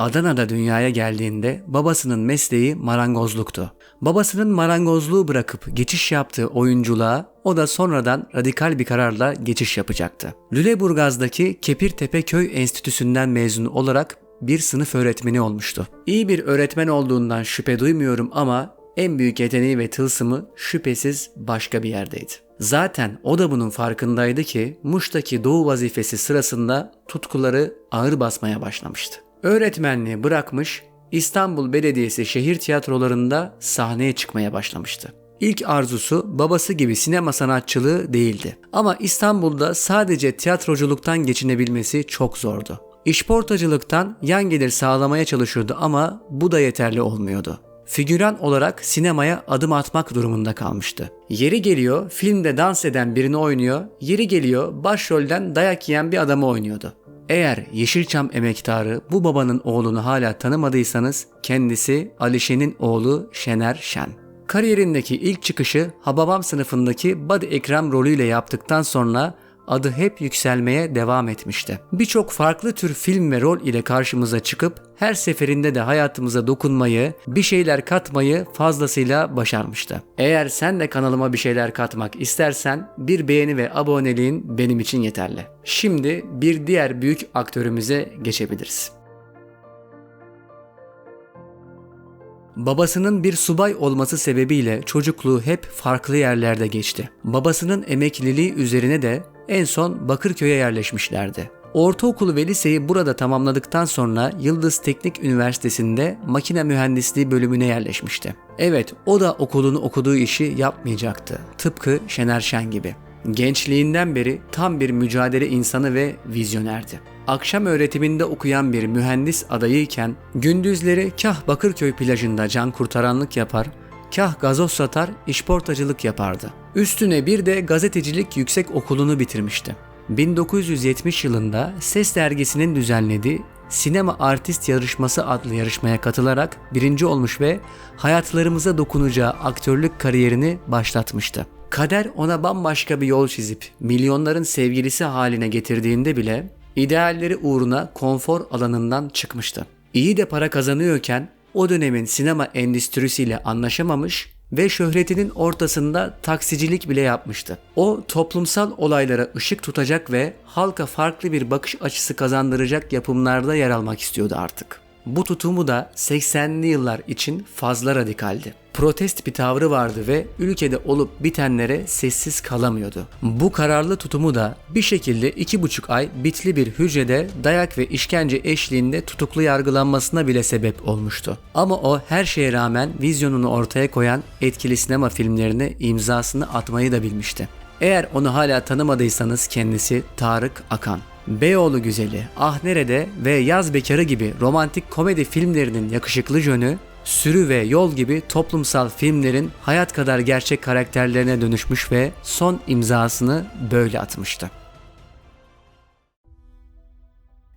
Adana'da dünyaya geldiğinde babasının mesleği marangozluktu. Babasının marangozluğu bırakıp geçiş yaptığı oyunculuğa o da sonradan radikal bir kararla geçiş yapacaktı. Lüleburgaz'daki Kepirtepe Köy Enstitüsü'nden mezun olarak bir sınıf öğretmeni olmuştu. İyi bir öğretmen olduğundan şüphe duymuyorum ama en büyük yeteneği ve tılsımı şüphesiz başka bir yerdeydi. Zaten o da bunun farkındaydı ki Muş'taki doğu vazifesi sırasında tutkuları ağır basmaya başlamıştı. Öğretmenliği bırakmış, İstanbul Belediyesi şehir tiyatrolarında sahneye çıkmaya başlamıştı. İlk arzusu babası gibi sinema sanatçılığı değildi. Ama İstanbul'da sadece tiyatroculuktan geçinebilmesi çok zordu. İşportacılıktan yan gelir sağlamaya çalışıyordu ama bu da yeterli olmuyordu. Figüran olarak sinemaya adım atmak durumunda kalmıştı. Yeri geliyor filmde dans eden birini oynuyor, yeri geliyor başrolden dayak yiyen bir adamı oynuyordu. Eğer Yeşilçam emektarı bu babanın oğlunu hala tanımadıysanız kendisi Alişe'nin oğlu Şener Şen. Kariyerindeki ilk çıkışı Hababam sınıfındaki Badi Ekrem rolüyle yaptıktan sonra adı hep yükselmeye devam etmişti. Birçok farklı tür film ve rol ile karşımıza çıkıp her seferinde de hayatımıza dokunmayı, bir şeyler katmayı fazlasıyla başarmıştı. Eğer sen de kanalıma bir şeyler katmak istersen bir beğeni ve aboneliğin benim için yeterli. Şimdi bir diğer büyük aktörümüze geçebiliriz. Babasının bir subay olması sebebiyle çocukluğu hep farklı yerlerde geçti. Babasının emekliliği üzerine de en son Bakırköy'e yerleşmişlerdi. Ortaokulu ve liseyi burada tamamladıktan sonra Yıldız Teknik Üniversitesi'nde makine mühendisliği bölümüne yerleşmişti. Evet, o da okulunu okuduğu işi yapmayacaktı. Tıpkı Şener Şen gibi. Gençliğinden beri tam bir mücadele insanı ve vizyonerdi. Akşam öğretiminde okuyan bir mühendis adayıyken gündüzleri kah Bakırköy plajında can kurtaranlık yapar, kah gazoz satar, işportacılık yapardı. Üstüne bir de gazetecilik yüksek okulunu bitirmişti. 1970 yılında Ses dergisinin düzenlediği Sinema Artist Yarışması adlı yarışmaya katılarak birinci olmuş ve hayatlarımıza dokunacağı aktörlük kariyerini başlatmıştı. Kader ona bambaşka bir yol çizip milyonların sevgilisi haline getirdiğinde bile idealleri uğruna konfor alanından çıkmıştı. İyi de para kazanıyorken o dönemin sinema endüstrisiyle anlaşamamış ve şöhretinin ortasında taksicilik bile yapmıştı. O toplumsal olaylara ışık tutacak ve halka farklı bir bakış açısı kazandıracak yapımlarda yer almak istiyordu artık. Bu tutumu da 80'li yıllar için fazla radikaldi. Protest bir tavrı vardı ve ülkede olup bitenlere sessiz kalamıyordu. Bu kararlı tutumu da bir şekilde iki buçuk ay bitli bir hücrede dayak ve işkence eşliğinde tutuklu yargılanmasına bile sebep olmuştu. Ama o her şeye rağmen vizyonunu ortaya koyan etkili sinema filmlerine imzasını atmayı da bilmişti. Eğer onu hala tanımadıysanız kendisi Tarık Akan. Beyoğlu Güzeli, Ah Nerede ve Yaz Bekarı gibi romantik komedi filmlerinin yakışıklı jönü, Sürü ve Yol gibi toplumsal filmlerin hayat kadar gerçek karakterlerine dönüşmüş ve son imzasını böyle atmıştı.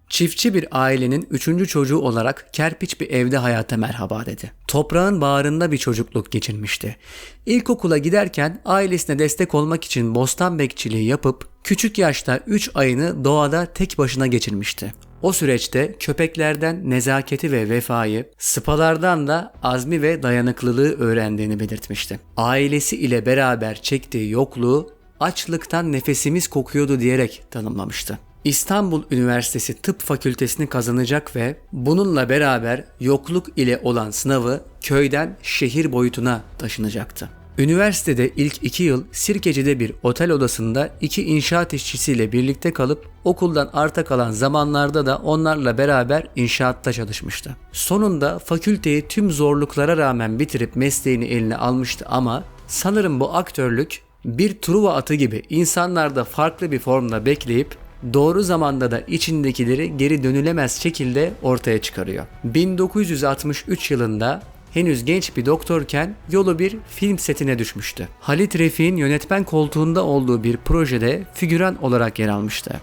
Çiftçi bir ailenin üçüncü çocuğu olarak kerpiç bir evde hayata merhaba dedi. Toprağın bağrında bir çocukluk geçirmişti. İlkokula giderken ailesine destek olmak için bostan bekçiliği yapıp küçük yaşta 3 ayını doğada tek başına geçirmişti. O süreçte köpeklerden nezaketi ve vefayı, sıpalardan da azmi ve dayanıklılığı öğrendiğini belirtmişti. Ailesi ile beraber çektiği yokluğu açlıktan nefesimiz kokuyordu diyerek tanımlamıştı. İstanbul Üniversitesi Tıp Fakültesini kazanacak ve bununla beraber yokluk ile olan sınavı köyden şehir boyutuna taşınacaktı. Üniversitede ilk iki yıl Sirkeci'de bir otel odasında iki inşaat işçisiyle birlikte kalıp okuldan arta kalan zamanlarda da onlarla beraber inşaatta çalışmıştı. Sonunda fakülteyi tüm zorluklara rağmen bitirip mesleğini eline almıştı ama sanırım bu aktörlük bir truva atı gibi insanlarda farklı bir formda bekleyip doğru zamanda da içindekileri geri dönülemez şekilde ortaya çıkarıyor. 1963 yılında henüz genç bir doktorken yolu bir film setine düşmüştü. Halit Refik'in yönetmen koltuğunda olduğu bir projede figüran olarak yer almıştı.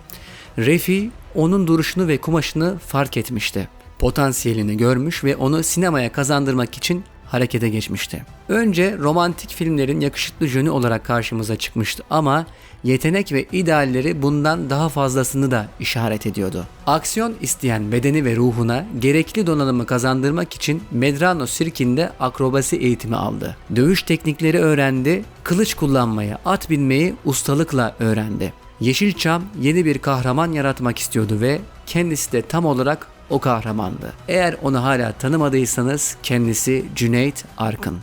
Refik onun duruşunu ve kumaşını fark etmişti. Potansiyelini görmüş ve onu sinemaya kazandırmak için harekete geçmişti. Önce romantik filmlerin yakışıklı jönü olarak karşımıza çıkmıştı ama yetenek ve idealleri bundan daha fazlasını da işaret ediyordu. Aksiyon isteyen bedeni ve ruhuna gerekli donanımı kazandırmak için Medrano Sirkin'de akrobasi eğitimi aldı. Dövüş teknikleri öğrendi, kılıç kullanmayı, at binmeyi ustalıkla öğrendi. Yeşilçam yeni bir kahraman yaratmak istiyordu ve kendisi de tam olarak o kahramandı. Eğer onu hala tanımadıysanız kendisi Cüneyt Arkın.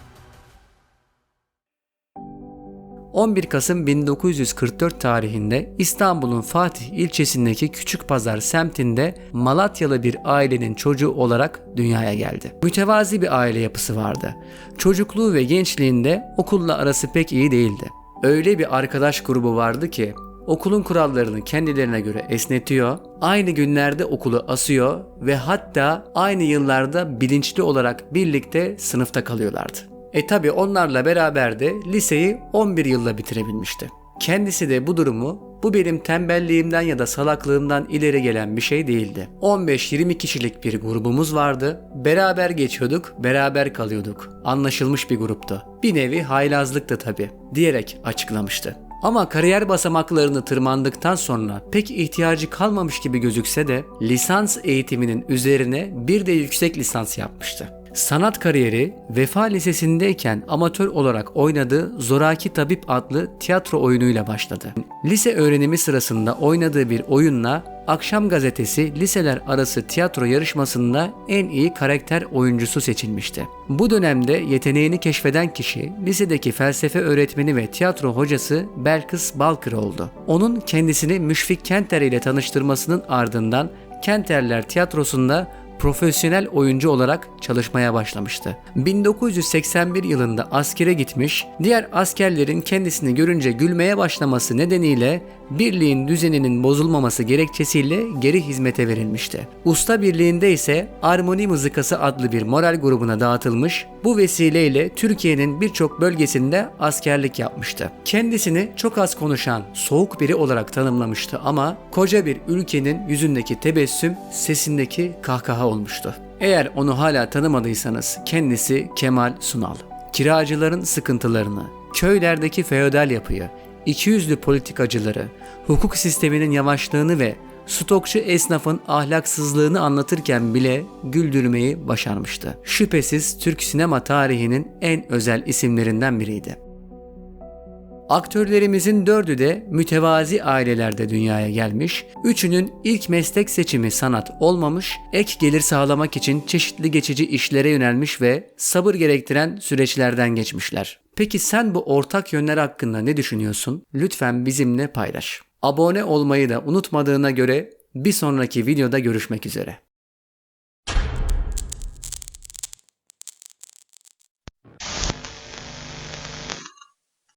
11 Kasım 1944 tarihinde İstanbul'un Fatih ilçesindeki Küçük Pazar semtinde Malatyalı bir ailenin çocuğu olarak dünyaya geldi. Mütevazi bir aile yapısı vardı. Çocukluğu ve gençliğinde okulla arası pek iyi değildi. Öyle bir arkadaş grubu vardı ki okulun kurallarını kendilerine göre esnetiyor, aynı günlerde okulu asıyor ve hatta aynı yıllarda bilinçli olarak birlikte sınıfta kalıyorlardı. E tabi onlarla beraber de liseyi 11 yılla bitirebilmişti. Kendisi de bu durumu bu benim tembelliğimden ya da salaklığımdan ileri gelen bir şey değildi. 15-20 kişilik bir grubumuz vardı. Beraber geçiyorduk, beraber kalıyorduk. Anlaşılmış bir gruptu. Bir nevi haylazlıktı tabi diyerek açıklamıştı. Ama kariyer basamaklarını tırmandıktan sonra pek ihtiyacı kalmamış gibi gözükse de lisans eğitiminin üzerine bir de yüksek lisans yapmıştı. Sanat kariyeri Vefa Lisesi'ndeyken amatör olarak oynadığı Zoraki Tabip adlı tiyatro oyunuyla başladı. Lise öğrenimi sırasında oynadığı bir oyunla Akşam Gazetesi liseler arası tiyatro yarışmasında en iyi karakter oyuncusu seçilmişti. Bu dönemde yeteneğini keşfeden kişi lisedeki felsefe öğretmeni ve tiyatro hocası Belkıs Balkır oldu. Onun kendisini Müşfik Kenter ile tanıştırmasının ardından Kenterler Tiyatrosu'nda profesyonel oyuncu olarak çalışmaya başlamıştı. 1981 yılında askere gitmiş, diğer askerlerin kendisini görünce gülmeye başlaması nedeniyle birliğin düzeninin bozulmaması gerekçesiyle geri hizmete verilmişti. Usta birliğinde ise Armoni Mızıkası adlı bir moral grubuna dağıtılmış, bu vesileyle Türkiye'nin birçok bölgesinde askerlik yapmıştı. Kendisini çok az konuşan, soğuk biri olarak tanımlamıştı ama koca bir ülkenin yüzündeki tebessüm, sesindeki kahkaha olmuştu. Eğer onu hala tanımadıysanız kendisi Kemal Sunal. Kiracıların sıkıntılarını, köylerdeki feodal yapıyı, ikiyüzlü politikacıları, hukuk sisteminin yavaşlığını ve stokçu esnafın ahlaksızlığını anlatırken bile güldürmeyi başarmıştı. Şüphesiz Türk sinema tarihinin en özel isimlerinden biriydi. Aktörlerimizin dördü de mütevazi ailelerde dünyaya gelmiş, üçünün ilk meslek seçimi sanat olmamış, ek gelir sağlamak için çeşitli geçici işlere yönelmiş ve sabır gerektiren süreçlerden geçmişler. Peki sen bu ortak yönler hakkında ne düşünüyorsun? Lütfen bizimle paylaş. Abone olmayı da unutmadığına göre bir sonraki videoda görüşmek üzere.